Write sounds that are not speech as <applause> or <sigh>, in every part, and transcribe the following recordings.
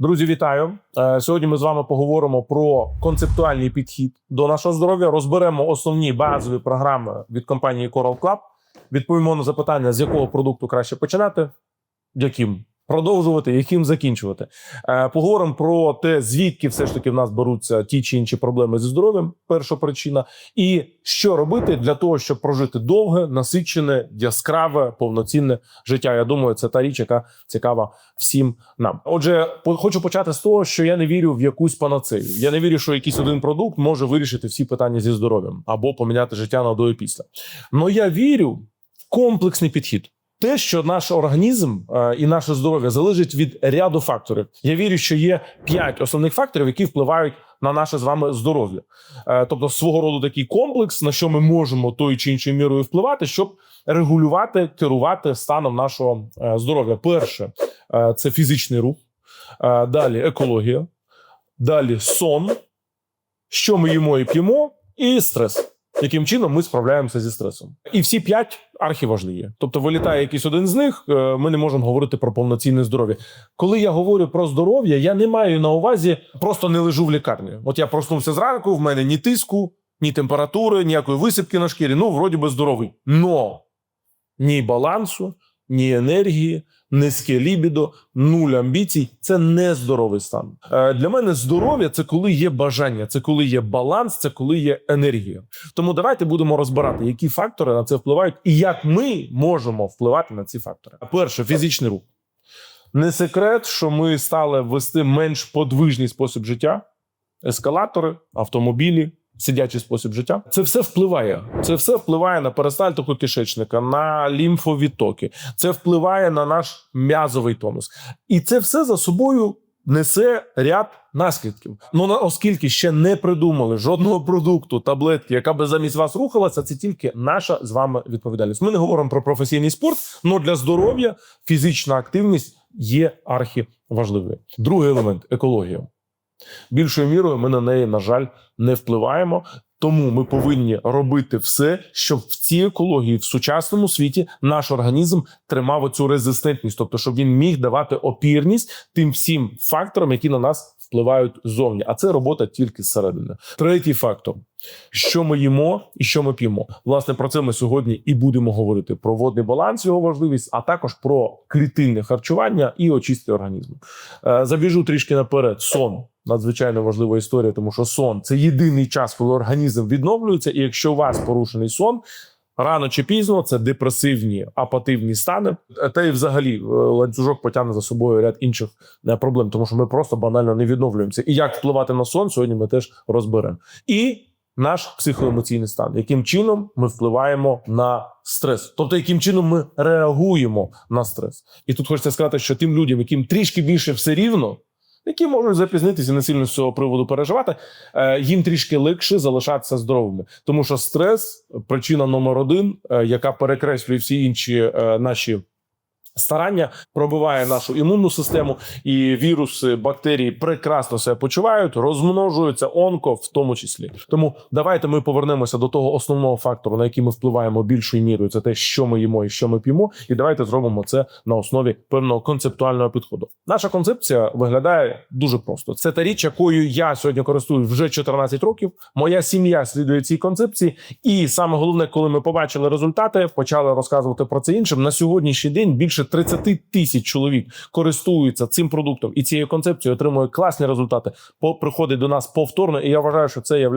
Друзі, вітаю! Е, Сьогодні ми з вами поговоримо про концептуальний підхід до нашого здоров'я. Розберемо основні базові програми від компанії Coral Club. Відповімо на запитання, з якого продукту краще починати, яким продовжувати, яким закінчувати. Е, Поговоримо про те, звідки все ж таки в нас беруться ті чи інші проблеми зі здоров'ям. Перша причина, і що робити для того, щоб прожити довге, насичене, яскраве, повноцінне життя. Я думаю, це та річ, яка цікава всім нам. Отже, хочу почати з того, що я не вірю в якусь панацею. Я не вірю, що якийсь один продукт може вирішити всі питання зі здоров'ям або поміняти життя на до і після. Но я вірю в комплексний підхід. Те, що наш організм е, і наше здоров'я залежить від ряду факторів. Я вірю, що є п'ять основних факторів, які впливають на наше з вами здоров'я. Е, тобто, свого роду такий комплекс, на що ми можемо тою чи іншою мірою впливати, щоб регулювати, керувати станом нашого е, здоров'я. Перше це фізичний рух, далі екологія, далі сон, що ми їмо і п'ємо, і стрес. Яким чином ми справляємося зі стресом? І всі п'ять архіважливі. Тобто, вилітає якийсь один з них, е, ми не можемо говорити про повноцінне здоров'я. Коли я говорю про здоров'я, я не маю на увазі просто не лежу в лікарні. От я проснувся зранку, в мене ні тиску, ні температури, ніякої висипки на шкірі. Ну, вроді би здоровий. Но ні балансу, ні енергії, низьке лібідо, нуль амбіцій це не здоровий стан. Е, Для мене здоров'я це коли є бажання, це коли є баланс, це коли є енергія. Тому давайте будемо розбирати, які фактори на це впливають, і як ми можемо впливати на ці фактори. Перше, фізичний рух. Не секрет, що ми стали вести менш подвижний спосіб життя, ескалатори, автомобілі. Сидячий спосіб життя, це все впливає. Це все впливає на перистальтику кишечника, на лімфовідтоки. Це впливає на наш м'язовий тонус, і це все за собою несе ряд наслідків. Ну на оскільки ще не придумали жодного продукту, таблетки, яка би замість вас рухалася, це тільки наша з вами відповідальність. Ми не говоримо про професійний спорт, але для здоров'я фізична активність є архіважливою. Другий елемент екологія. Більшою мірою ми на неї, на жаль, не впливаємо. Тому ми повинні робити все, щоб в цій екології в сучасному світі наш організм тримав оцю резистентність, тобто щоб він міг давати опірність тим всім факторам, які на нас впливають зовні. А це робота тільки зсередини. Третій фактор: що ми їмо і що ми п'ємо. Власне, про це ми сьогодні і будемо говорити: про водний баланс, його важливість, а також про клітинне харчування і очистки організму. Е, Забіжу трішки наперед. Сон надзвичайно важлива історія, тому що сон це єдиний час, коли організм відновлюється. І якщо у вас порушений сон, рано чи пізно це депресивні апативні стани. Та й взагалі е, ланцюжок потягне за собою ряд інших е, проблем, тому що ми просто банально не відновлюємося. І як впливати на сон, сьогодні ми теж розберемо. І наш психоемоційний стан, яким чином ми впливаємо на стрес, тобто яким чином ми реагуємо на стрес. І тут хочеться сказати, що тим людям, яким трішки більше все рівно. Які можуть запізнитися і не сильно з цього приводу переживати, е, їм трішки легше залишатися здоровими, тому що стрес причина номер один, е, яка перекреслює всі інші е, наші старання, пробиває нашу імунну систему, і віруси, бактерії прекрасно себе почувають, розмножуються онко, в тому числі. Тому давайте ми повернемося до того основного фактору, на який ми впливаємо більшою мірою. Це те, що ми їмо і що ми п'ємо, і давайте зробимо це на основі певного концептуального підходу. Наша концепція виглядає дуже просто. Це та річ, якою я сьогодні користуюсь вже 14 років. Моя сім'я слідує цій концепції, і саме головне, коли ми побачили результати, почали розказувати про це іншим. На сьогоднішній день більше 30 тисяч чоловік користуються цим продуктом і цією концепцією отримує класні результати. Приходить до нас повторно, і я вважаю, що це є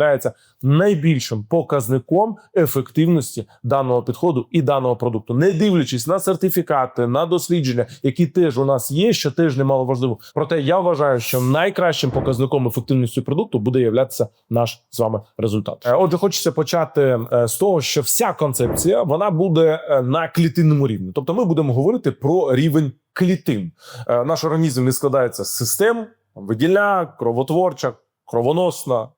найбільшим показником ефективності даного підходу і даного продукту, не дивлячись на сертифікати, на дослідження, які теж у нас є, що теж немало важливо. Проте я вважаю, що найкращим показником ефективності продукту буде являтися наш з вами результат. Е, Отже, хочеться почати е, з того, що вся концепція вона буде е, на клітинному рівні. Тобто, ми будемо говорити про рівень клітин. Е, Наш організм не складається з систем видільна, кровотворча, кровоносна,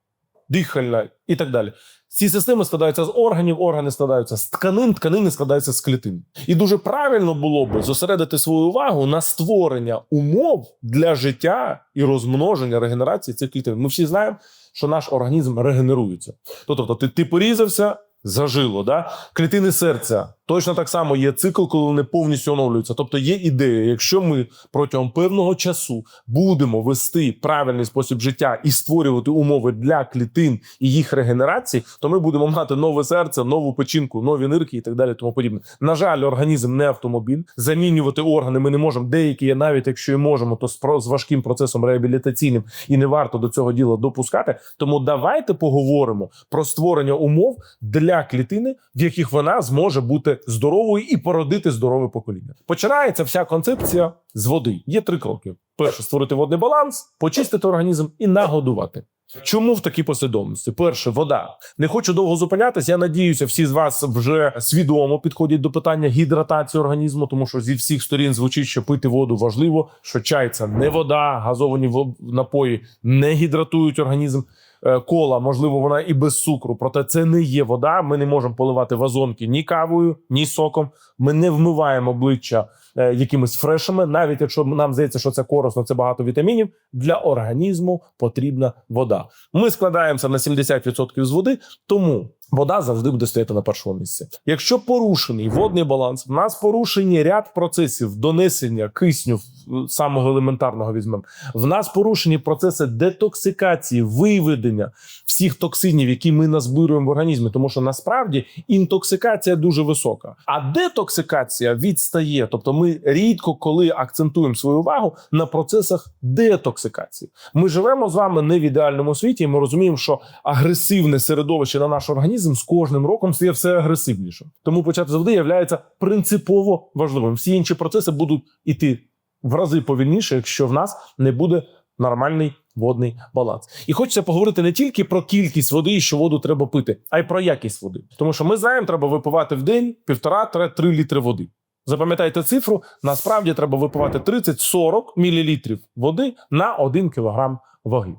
дихальна і так далі. Ці системи складаються з органів, органи складаються з тканин, тканини складаються з клітин. І дуже правильно було би зосередити свою увагу на створення умов для життя і розмноження регенерації цих клітин. Ми всі знаємо, що наш організм регенерується. Тобто, ти, ти порізався, зажило, да? клітини серця Точно так само є цикл, коли вони повністю оновлюються. Тобто є ідея, якщо ми протягом певного часу будемо вести правильний спосіб життя і створювати умови для клітин і їх регенерації, то ми будемо мати нове серце, нову печінку, нові нирки і так далі. Тому подібне. На жаль, організм не автомобіль. Замінювати органи ми не можемо. Деякі є, навіть якщо і можемо, то з важким процесом реабілітаційним і не варто до цього діла допускати. Тому давайте поговоримо про створення умов для клітини, в яких вона зможе бути здоровою і породити здорове покоління. Починається вся концепція з води. Є три кроки: перше створити водний баланс, почистити організм і нагодувати. Чому в такій послідовності? Перше, вода. Не хочу довго зупинятись. Я надіюся, всі з вас вже свідомо підходять до питання гідратації організму, тому що зі всіх сторін звучить, що пити воду важливо, що чай це не вода, газовані напої не гідратують організм. Е, Кола, можливо, вона і без цукру, проте це не є вода. Ми не можемо поливати вазонки ні кавою, ні соком. Ми не вмиваємо обличчя е, якимись фрешами, навіть якщо нам здається, що це корисно, це багато вітамінів. Для організму потрібна вода. Ми складаємося на 70% з води, тому вода завжди буде стояти на першому місці. Якщо порушений водний баланс, в нас порушені ряд процесів донесення кисню в- самого елементарного візьмемо. В нас порушені процеси детоксикації, виведення всіх токсинів, які ми назбируємо в організмі, тому що насправді інтоксикація дуже висока, а детоксикація відстає. Тобто, ми рідко коли акцентуємо свою увагу на процесах детоксикації. Ми живемо з вами не в ідеальному світі, і ми розуміємо, що агресивне середовище на наш організм з кожним роком стає все агресивніше. Тому почати з води є принципово важливим. Всі інші процеси будуть іти в рази повільніше, якщо в нас не буде нормальний водний баланс. І хочеться поговорити не тільки про кількість води, і що воду треба пити, а й про якість води. Тому що ми знаємо, треба випивати в день півтора-три літри води. Запам'ятайте цифру. Насправді треба випивати 30-40 мл води на 1 кг ваги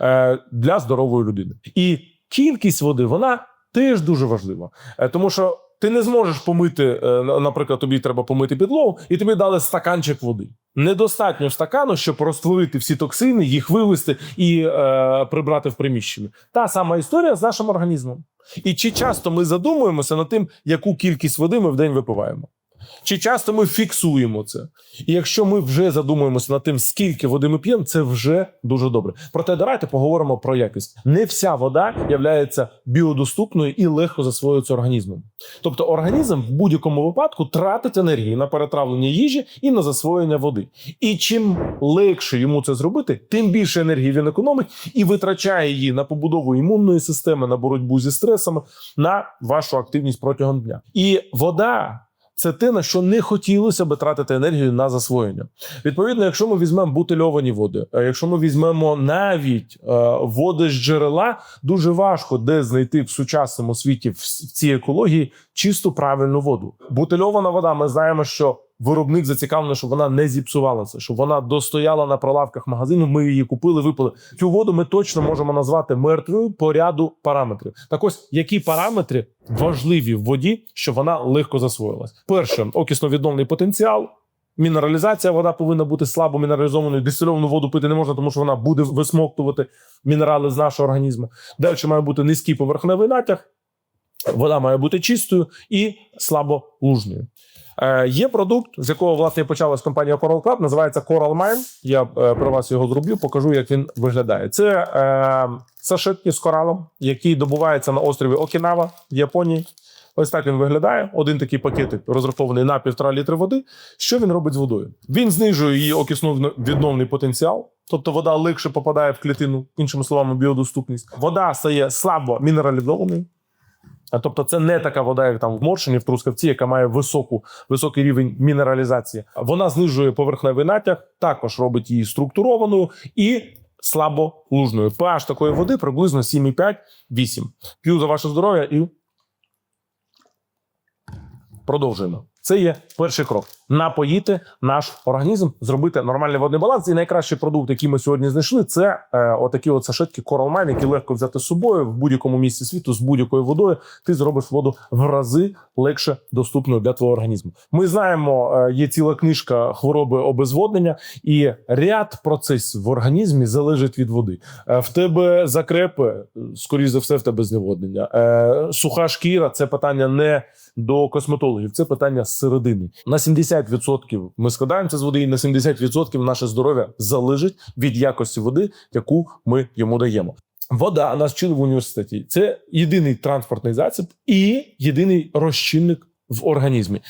е, для здорової людини. І кількість води вона теж дуже важлива, Е, тому що ти не зможеш помити, е, наприклад, тобі треба помити підлогу, і тобі дали стаканчик води. Недостатньо стакану, щоб розтворити всі токсини, їх вивести і е, прибрати в приміщенні. Та сама історія з нашим організмом. І чи часто ми задумуємося над тим, яку кількість води ми в день випиваємо? Чи часто ми фіксуємо це? І якщо ми вже задумуємося над тим, скільки води ми п'ємо, це вже дуже добре. Проте давайте поговоримо про якість. Не вся вода є біодоступною і легко засвоюється організмом. Тобто організм в будь-якому випадку тратить енергію на перетравлення їжі і на засвоєння води. І чим легше йому це зробити, тим більше енергії він економить і витрачає її на побудову імунної системи, на боротьбу зі стресами, на вашу активність протягом дня. І вода. Це те, на що не хотілося би тратити енергію на засвоєння. Відповідно, якщо ми візьмемо бутильовані води, а якщо ми візьмемо навіть е, води з джерела, дуже важко де знайти в сучасному світі в цій екології чисту правильну воду. Бутильована вода, ми знаємо, що виробник зацікавлений, щоб вона не зіпсувалася, щоб вона достояла на прилавках магазину. Ми її купили, випили. Цю воду ми точно можемо назвати мертвою по ряду параметрів. Так ось які параметри важливі в воді, щоб вона легко засвоїлась? Перше, окисно-відновний потенціал. Мінералізація вода повинна бути слабо мінералізованою. Дистильовану воду пити не можна, тому що вона буде висмоктувати мінерали з нашого організму. Далі має бути низький поверхневий натяг. Вода має бути чистою і слаболужною. Е, є продукт, з якого власне почалась компанія Coral Club, називається Coral Mine. Я е, при вас його зроблю, покажу, як він виглядає. Це е, сашетки з коралом, який добувається на острові Окінава в Японії. Ось так він виглядає. Один такий пакетик розрахований на півтора літри води. Що він робить з водою? Він знижує її окисно-відновний потенціал, тобто вода легше попадає в клітину, іншими словами, біодоступність. Вода стає слабо мінералізованою. Тобто, це не така вода, як там в Моршині, в Трускавці, яка має високу, високий рівень мінералізації. Вона знижує поверхневий натяг, також робить її структурованою і слаболужною. pH такої води приблизно 7,5-8. П'ю за ваше здоров'я і продовжуємо. Це є перший крок: напоїти наш організм, зробити нормальний водний баланс. І найкращий продукт, який ми сьогодні знайшли, це е, отакі от сашетки Coral Mine, які легко взяти з собою в будь-якому місці світу з будь-якою водою. Ти зробиш воду в рази легше доступною для твого організму. Ми знаємо, е, є ціла книжка хвороби обезводнення, і ряд процесів в організмі залежить від води. Е, В тебе закрепи, скоріш за все, в тебе зневоднення. Е, Суха шкіра це питання не до косметологів, це питання зсередини. На 70% ми складаємося з води, і на 70% наше здоров'я залежить від якості води, яку ми йому даємо. Вода нас вчили в університеті. Це єдиний транспортний засіб і єдиний розчинник в організмі.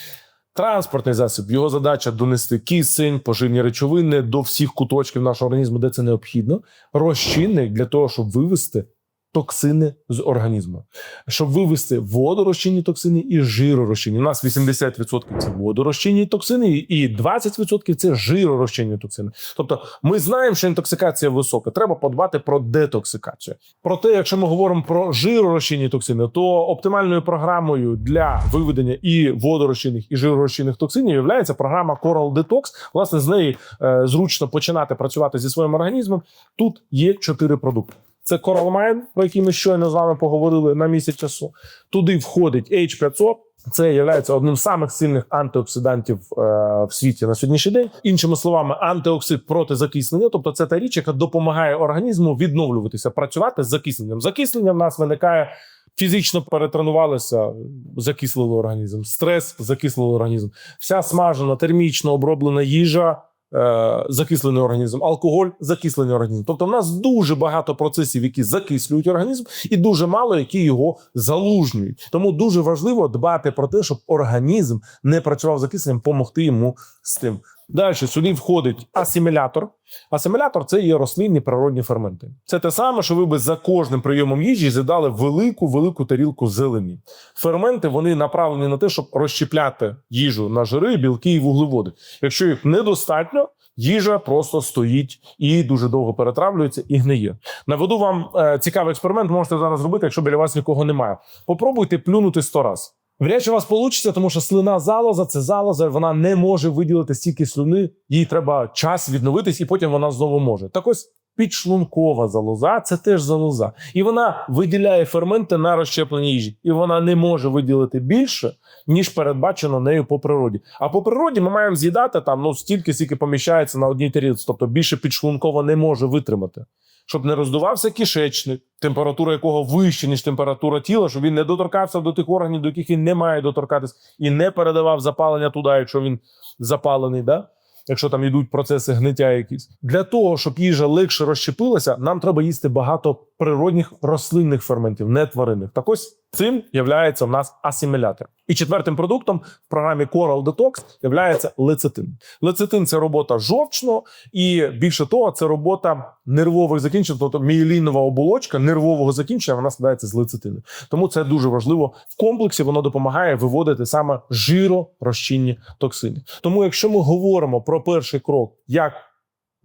Транспортний засіб, його задача донести кисень, поживні речовини до всіх куточків нашого організму, де це необхідно. Розчинник для того, щоб вивести токсини з організму, щоб вивести водорозчинні токсини і жиророзчинні. У нас 80% це водорозчинні токсини, і 20% це жиророзчинні токсини. Тобто, ми знаємо, що інтоксикація висока. Треба подбати про детоксикацію. Проте, якщо ми говоримо про жиророзчинні токсини, то оптимальною програмою для виведення і водорозчинних, і жиророзчинних токсинів є програма Coral Detox. Власне, з неї е, зручно починати працювати зі своїм організмом. Тут є чотири продукти. Це Coral Mine, про який ми щойно з вами поговорили на місяць часу. Туди входить H500. Це є одним з самих сильних антиоксидантів е, в світі на сьогоднішній день. Іншими словами, антиоксид проти закиснення, тобто це та річ, яка допомагає організму відновлюватися, працювати з закисненням. Закиснення в нас виникає фізично перетренувалися, закислили організм, стрес закислили організм. Вся смажена, термічно оброблена їжа. Е, Закислений організм, алкоголь, закислений організм. Тобто, в нас дуже багато процесів, які закислюють організм, і дуже мало які його залужнюють. Тому дуже важливо дбати про те, щоб організм не працював закисленням, допомогти йому з тим. Далі сюди входить асимілятор. Асимілятор це є рослинні природні ферменти. Це те саме, що ви би за кожним прийомом їжі з'їдали велику велику тарілку зелені. Ферменти вони направлені на те, щоб розщепляти їжу на жири, білки і вуглеводи. Якщо їх недостатньо, їжа просто стоїть і дуже довго перетравлюється і гниє. Наведу вам е, цікавий експеримент. Можете зараз зробити, якщо біля вас нікого немає. Попробуйте плюнути 100 раз. Вряд чи у вас вийде, тому що слина залоза це залоза, вона не може виділити стільки слюни, їй треба час відновитись, і потім вона знову може. Так ось підшлункова залоза це теж залоза. І вона виділяє ферменти на розщеплення їжі. І вона не може виділити більше, ніж передбачено нею по природі. А по природі ми маємо з'їдати там ну стільки, скільки поміщається на одній тарілці. Тобто більше підшлункова не може витримати. Щоб не роздувався кишечник, температура якого вища, ніж температура тіла, щоб він не доторкався до тих органів, до яких він не має доторкатись, і не передавав запалення туди, якщо він запалений, да? якщо там йдуть процеси гниття якісь. Для того, щоб їжа легше розщепилася, нам треба їсти багато природних рослинних ферментів, не тваринних. Так ось цим являється в нас асимілятор. І четвертим продуктом в програмі Coral Detox являється лецитин. Лецитин це робота жовчного, і більше того, це робота нервових закінчень, тобто мієлінова оболочка нервового закінчення, вона складається з лецитину. Тому це дуже важливо в комплексі. Воно допомагає виводити саме жиророзчинні токсини. Тому, якщо ми говоримо про перший крок, як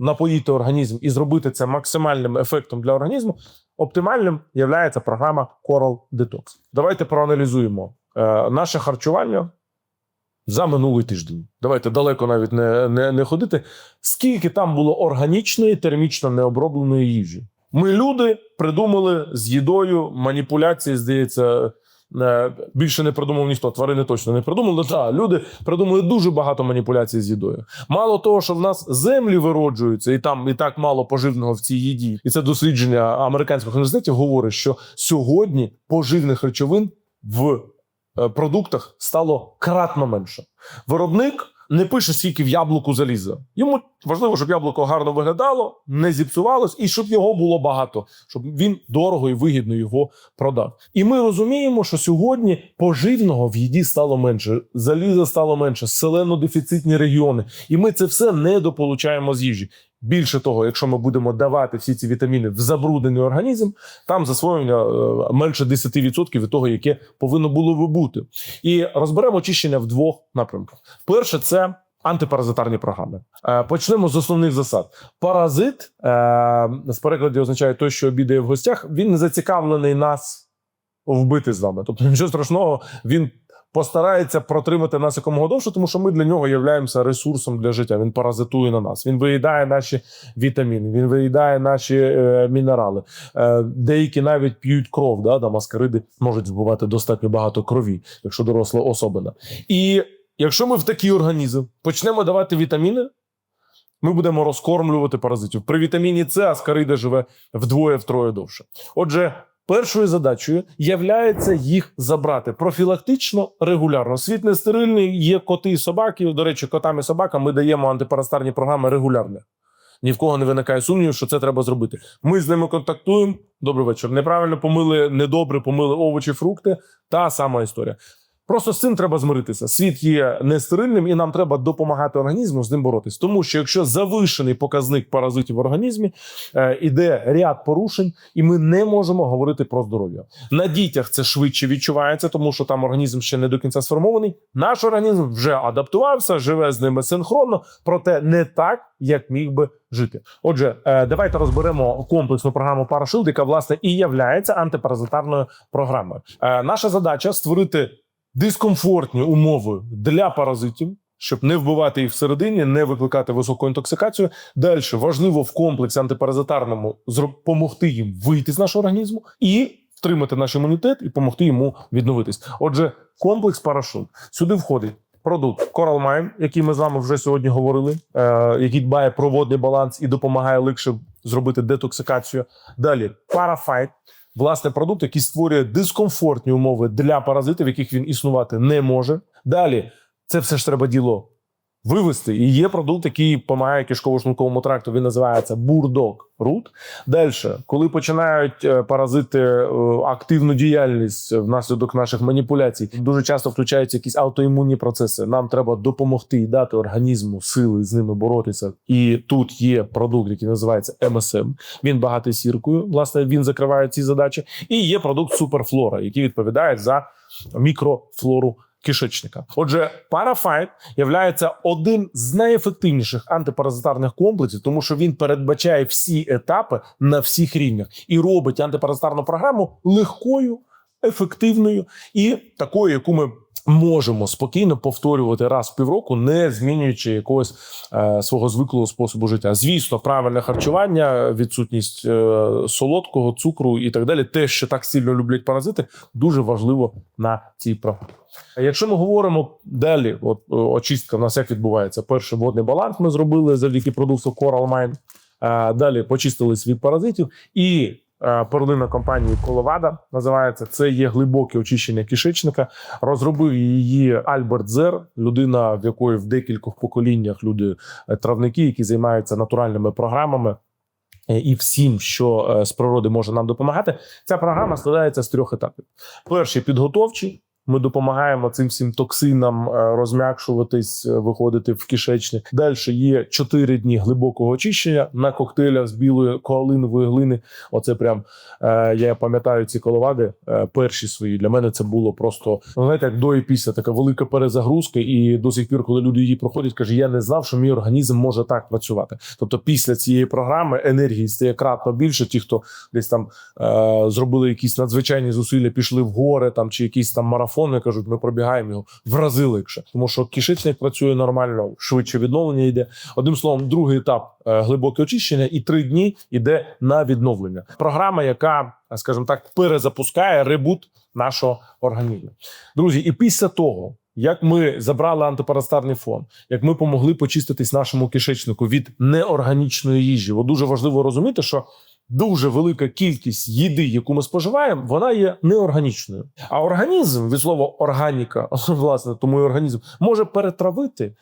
напоїти організм і зробити це максимальним ефектом для організму, оптимальним є програма Coral Detox. Давайте проаналізуємо е, наше харчування за минулий тиждень. Давайте далеко навіть не, не, не ходити. Скільки там було органічної, термічно необробленої їжі? Ми, люди, придумали з їдою маніпуляції, здається. Е, Більше не придумав ніхто, тварини точно не придумали. Та люди придумали дуже багато маніпуляцій з їдою. Мало того, що в нас землі вироджуються, і там і так мало поживного в цій їді. І це дослідження американських університетів говорить, що сьогодні поживних речовин в е, продуктах стало кратно менше. Виробник не пише, скільки в яблуку заліза. Йому важливо, щоб яблуко гарно виглядало, не зіпсувалось, і щоб його було багато, щоб він дорого і вигідно його продав. І ми розуміємо, що сьогодні поживного в їді стало менше, заліза стало менше, селено-дефіцитні регіони. І ми це все недополучаємо з їжі. Більше того, якщо ми будемо давати всі ці вітаміни в забруднений організм, там засвоєння е, менше 10% від того, яке повинно було би бути. І розберемо очищення в двох напрямках. Перше, це антипаразитарні програми. Е, Почнемо з основних засад. Паразит е, з перекладі означає той, що обідає в гостях. Він не зацікавлений нас вбити з вами. Тобто нічого страшного, він постарається протримати нас якомога довше, тому що ми для нього являємося ресурсом для життя. Він паразитує на нас. Він виїдає наші вітаміни, він виїдає наші е, мінерали. Е, деякі навіть п'ють кров. Да? Там аскариди можуть збувати достатньо багато крові, якщо доросла особина. І якщо ми в такий організм почнемо давати вітаміни. Ми будемо розкормлювати паразитів. При вітаміні С аскарида живе вдвоє-втроє довше. Отже, першою задачею являється їх забрати профілактично регулярно. Світ не стерильний, є коти і собаки. До речі, котам і собакам ми даємо антипарастарні програми регулярно. Ні в кого не виникає сумнівів, що це треба зробити. Ми з ними контактуємо. Добрий вечір. Неправильно помили, недобре помили овочі, фрукти. Та сама історія. Просто з цим треба змиритися. Світ є нестерильним, і нам треба допомагати організму з ним боротись. Тому що якщо завишений показник паразитів в організмі, е, іде ряд порушень, і ми не можемо говорити про здоров'я. На дітях це швидше відчувається, тому що там організм ще не до кінця сформований. Наш організм вже адаптувався, живе з ними синхронно, проте не так, як міг би жити. Отже, е, давайте розберемо комплексну програму Парашилд, яка власне і являється антипаразитарною програмою. Е, Наша задача створити дискомфортні умови для паразитів. Щоб не вбивати їх всередині, не викликати високу інтоксикацію. Далі важливо в комплексі антипаразитарному допомогти їм вийти з нашого організму і втримати наш імунітет і допомогти йому відновитись. Отже, комплекс парашут сюди входить продукт Coral Mine, який ми з вами вже сьогодні говорили, е, який дбає про водний баланс і допомагає легше зробити детоксикацію. Далі Parafight, власне, продукт, який створює дискомфортні умови для паразитів, яких він існувати не може. Далі це все ж треба діло вивести. І є продукт, який допомагає кишково-шлунковому тракту. Він називається бурдок рут. Далі, коли починають е, паразити е, активну діяльність внаслідок наших маніпуляцій, дуже часто включаються якісь аутоімунні процеси. Нам треба допомогти і дати організму сили з ними боротися. І тут є продукт, який називається МСМ. Він багатий сіркою. Власне, він закриває ці задачі. І є продукт Суперфлора, який відповідає за мікрофлору кишечника. Отже, парафайт є одним з найефективніших антипаразитарних комплексів, тому що він передбачає всі етапи на всіх рівнях і робить антипаразитарну програму легкою, ефективною і такою, яку ми. Можемо спокійно повторювати раз в півроку, не змінюючи якогось е, свого звиклого способу життя. Звісно, правильне харчування, відсутність е, солодкого, цукру і так далі. Те, що так сильно люблять паразити, дуже важливо на цій програмі. Якщо ми говоримо далі, от е, очистка в нас як відбувається. Перший водний баланс ми зробили завдяки продукту Coral Mine. Е, Далі почистились від паразитів і. Е, Перлина компанії Коловада називається це є глибоке очищення кишечника. Розробив її Альберт Зер, людина, в якої в декількох поколіннях люди е, травники, які займаються натуральними програмами. е, І всім, що з природи може нам допомагати, ця програма складається з трьох етапів: перший підготовчий. Ми допомагаємо цим всім токсинам е, розм'якшуватись, е, виходити в кишечник. Далі є 4 дні глибокого очищення на коктейлях з білої коалинової глини. Оце прям е, я пам'ятаю ці коловади. Перші свої для мене це було просто ну, знаєте, як до і після така велика перезагрузка. І до сих пір, коли люди її проходять, каже: я не знав, що мій організм може так працювати. Тобто, після цієї програми енергії стає кратно більше. Ті, хто десь там зробили якісь надзвичайні зусилля, пішли в гори там чи якісь там марафони. Кажуть, ми пробігаємо його в рази легше, тому що кишечник працює нормально, швидше відновлення йде. Одним словом, другий етап е, глибоке очищення, і три дні йде на відновлення. Програма, яка, скажімо так, перезапускає ребут нашого організму. Друзі, і після того. Як ми забрали антипаразитарний фон, як ми помогли почиститись нашому кишечнику від неорганічної їжі, Бо дуже важливо розуміти, що дуже велика кількість їди, яку ми споживаємо, вона є неорганічною. А організм від слова органіка, <laughs> власне, тому і організм може перетравити,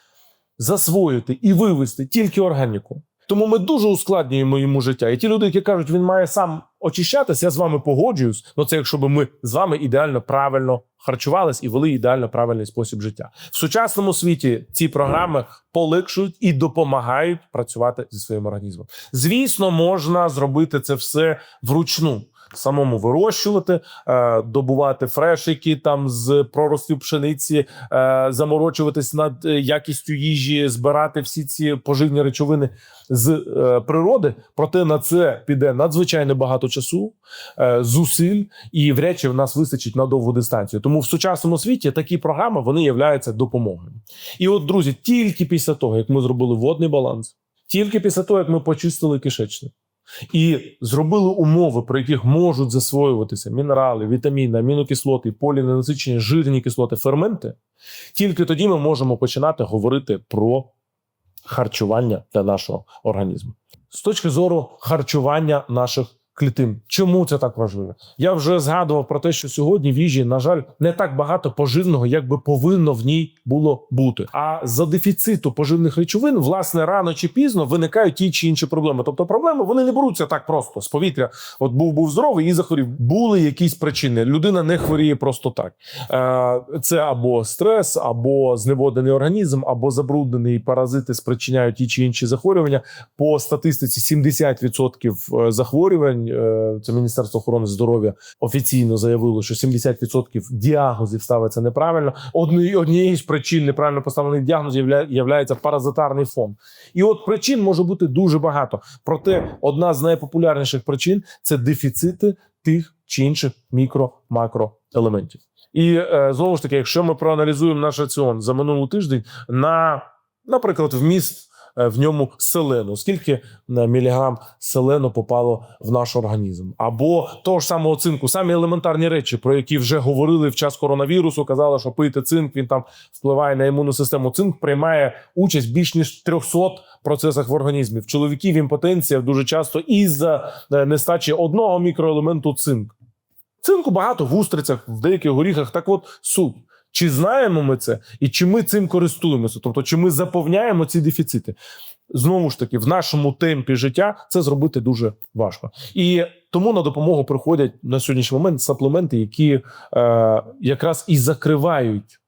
засвоїти і вивести тільки органіку. Тому ми дуже ускладнюємо йому життя. І ті люди, які кажуть, він має сам очищатися, я з вами погоджуюсь. Ну це якщо б ми з вами ідеально правильно харчувались і вели ідеально правильний спосіб життя. В сучасному світі ці програми полегшують і допомагають працювати зі своїм організмом. Звісно, можна зробити це все вручну. Самому вирощувати, е, добувати фрешики там з проростів пшениці, е, заморочуватись над е, якістю їжі, збирати всі ці поживні речовини з природи. Проте на це піде надзвичайно багато часу, зусиль, і вряд в нас вистачить на довгу дистанцію. Тому в сучасному світі такі програми вони являються допомогою. І от, друзі, тільки після того, як ми зробили водний баланс, тільки після того, як ми почистили кишечник. І зробили умови, при яких можуть засвоюватися мінерали, вітаміни, амінокислоти, поліненасичені, жирні кислоти, ферменти. Тільки тоді ми можемо починати говорити про харчування для нашого організму. З точки зору харчування наших клітин. Чому це так важливо? Я вже згадував про те, що сьогодні в їжі, на жаль, не так багато поживного, як би повинно в ній було бути. А за дефіциту поживних речовин, власне, рано чи пізно виникають ті чи інші проблеми. Тобто, проблеми вони не беруться так просто з повітря. От був був здоровий і захворів. Були якісь причини. Людина не хворіє просто так. Е, Це або стрес, або зневоднений організм, або забруднений паразити спричиняють ті чи інші захворювання. По статистиці 70% захворювань. Е, Це Міністерство охорони здоров'я офіційно заявило, що 70% діагнозів ставиться неправильно. Однією з причин неправильно поставлених діагнозів являється паразитарний фон. І от причин може бути дуже багато. Проте одна з найпопулярніших причин це дефіцити тих чи інших мікро-макроелементів. І е, знову ж таки, якщо ми проаналізуємо наш раціон за минулий тиждень, на, наприклад, вміст в ньому селену, скільки е, міліграм селену попало в наш організм, або того ж самого цинку, самі елементарні речі, про які вже говорили в час коронавірусу, казали, що пийте цинк, він там впливає на імунну систему. Цинк приймає участь більш ніж 300 процесах в організмі. В чоловіків імпотенція дуже часто із-за е, нестачі одного мікроелементу цинк. Цинку багато в устрицях, в деяких горіхах. Так от суть. Чи знаємо ми це, і чи ми цим користуємося? Тобто, чи ми заповняємо ці дефіцити? Знову ж таки, в нашому темпі життя це зробити дуже важко. І тому на допомогу приходять на сьогоднішній момент саплементи, які е, якраз і закривають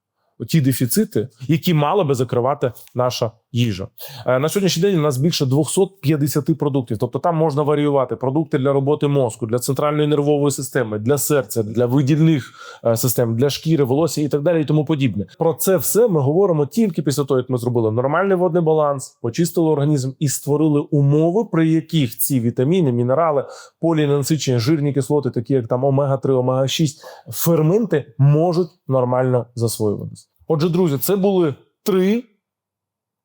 ті дефіцити, які мала би закривати наша їжа. Е, На сьогоднішній день у нас більше 250 продуктів. Тобто там можна варіювати продукти для роботи мозку, для центральної нервової системи, для серця, для видільних е, систем, для шкіри, волосся і так далі, і тому подібне. Про це все ми говоримо тільки після того, як ми зробили нормальний водний баланс, почистили організм і створили умови, при яких ці вітаміни, мінерали, поліненасичені, жирні кислоти, такі як там омега 3 омега 6 ферменти можуть нормально засвоюватися. Отже, друзі, це були три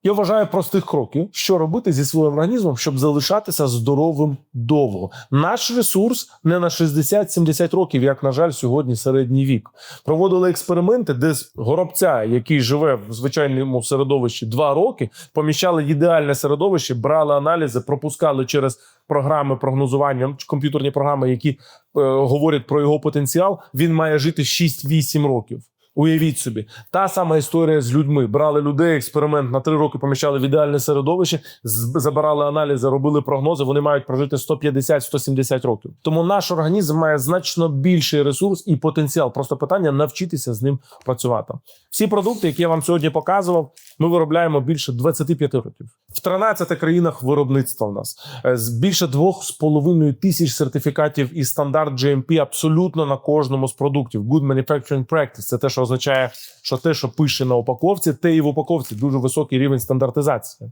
я вважаю простих кроків, що робити зі своїм організмом, щоб залишатися здоровим довго. Наш ресурс не на 60-70 років, як на жаль, сьогодні середній вік. Проводили експерименти, де з горобця, який живе в звичайному середовищі 2 роки, поміщали ідеальне середовище, брали аналізи, пропускали через програми прогнозування, комп'ютерні програми, які е, говорять про його потенціал. Він має жити 6-8 років. Уявіть собі, та сама історія з людьми. Брали людей, експеримент на три роки поміщали в ідеальне середовище, забирали аналізи, робили прогнози. Вони мають прожити 150-170 років. Тому наш організм має значно більший ресурс і потенціал. Просто питання навчитися з ним працювати. Всі продукти, які я вам сьогодні показував, ми виробляємо більше 25 років. В 13 країнах виробництва в нас Е, з більше 2,5 тисяч сертифікатів і стандарт GMP абсолютно на кожному з продуктів. Good Manufacturing Practice – це те, що означає, що те, що пише на упаковці, те і в упаковці дуже високий рівень стандартизації.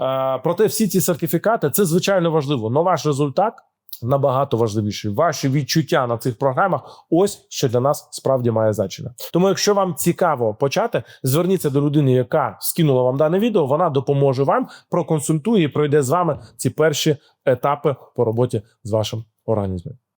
Е, Проте всі ці сертифікати це звичайно важливо. Но ваш результат набагато важливіший. Ваші відчуття на цих програмах ось що для нас справді має значення. Тому, якщо вам цікаво почати, зверніться до людини, яка скинула вам дане відео. Вона допоможе вам, проконсультує і пройде з вами ці перші етапи по роботі з вашим організмом.